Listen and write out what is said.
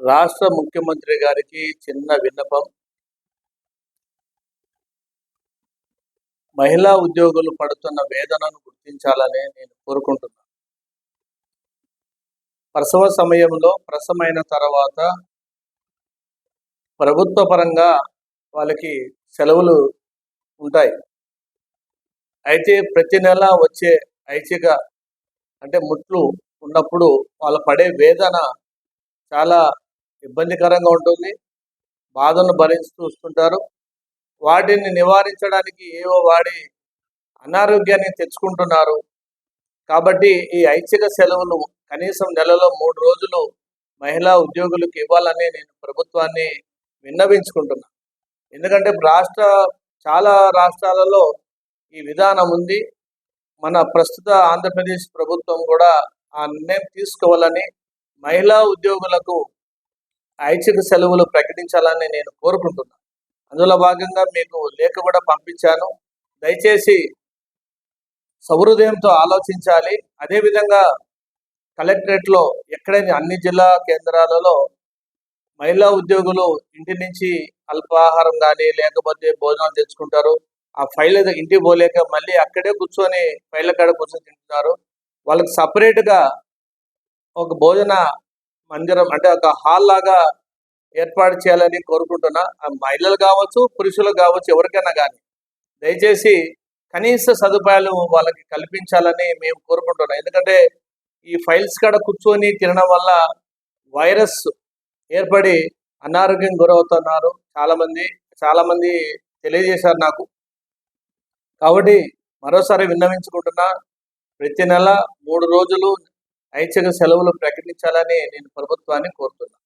రాష్ట్ర ముఖ్యమంత్రి గారికి చిన్న విన్నపం. మహిళా ఉద్యోగులు పడుతున్న వేదనను గుర్తించాలని నేను కోరుకుంటున్నాను ప్రసవ సమయంలో ప్రసవమైన తర్వాత ప్రభుత్వ పరంగా వాళ్ళకి సెలవులు ఉంటాయి. అయితే ప్రతి నెల వచ్చే ఐచ్ఛిక అంటే ముట్లు ఉన్నప్పుడు వాళ్ళు పడే వేదన చాలా ఇబ్బందికరంగా ఉంటుంది. బాధను భరించి చూస్తుంటారు వాటిని నివారించడానికి ఏవో వాడి అనారోగ్యాన్ని తెచ్చుకుంటున్నారు. కాబట్టి ఈ ఐచ్ఛిక సెలవులు కనీసం నెలలో మూడు రోజులు మహిళా ఉద్యోగులకు ఇవ్వాలని నేను ప్రభుత్వాన్ని విన్నవించుకుంటున్నాను ఎందుకంటే రాష్ట్ర చాలా రాష్ట్రాలలో ఈ విధానం ఉంది. మన ప్రస్తుత ఆంధ్రప్రదేశ్ ప్రభుత్వం కూడా ఆ నిర్ణయం తీసుకోవాలని మహిళా ఉద్యోగులకు ఐచ్ఛిక సెలవులు ప్రకటించాలని నేను కోరుకుంటున్నాను అందులో భాగంగా మీకు లేఖ కూడా పంపించాను. దయచేసి సౌహృదయంతో ఆలోచించాలి. అదేవిధంగా కలెక్టరేట్లో ఎక్కడైనా అన్ని జిల్లా కేంద్రాలలో మహిళా ఉద్యోగులు ఇంటి నుంచి అల్పాహారం కానీ లేకపోతే భోజనాలు తెచ్చుకుంటారు. ఆ ఫైల్ ఇంటికి పోలేక మళ్ళీ అక్కడే కూర్చొని ఫైళ్ళ కాడ కూర్చొని తింటున్నారు. వాళ్ళకి సపరేట్గా ఒక భోజన మందిరం అంటే ఒక హాల్ లాగా ఏర్పాటు చేయాలని కోరుకుంటున్నా. ఆ మహిళలు కావచ్చు పురుషులు కావచ్చు ఎవరికైనా కానీ దయచేసి కనీస సదుపాయాలు వాళ్ళకి కల్పించాలని మేము కోరుకుంటున్నాం. ఎందుకంటే ఈ ఫైల్స్ కాడ కూర్చొని తినడం వల్ల వైరస్ ఏర్పడి అనారోగ్యం గురవుతున్నారు చాలామంది. చాలామంది తెలియజేశారు నాకు. కాబట్టి మరోసారి విన్నవించుకుంటున్నా ప్రతి నెల మూడు రోజులు ఐచ్ఛిక సెలవులు ప్రకటించాలని నేను ప్రభుత్వాన్ని కోరుతున్నాను.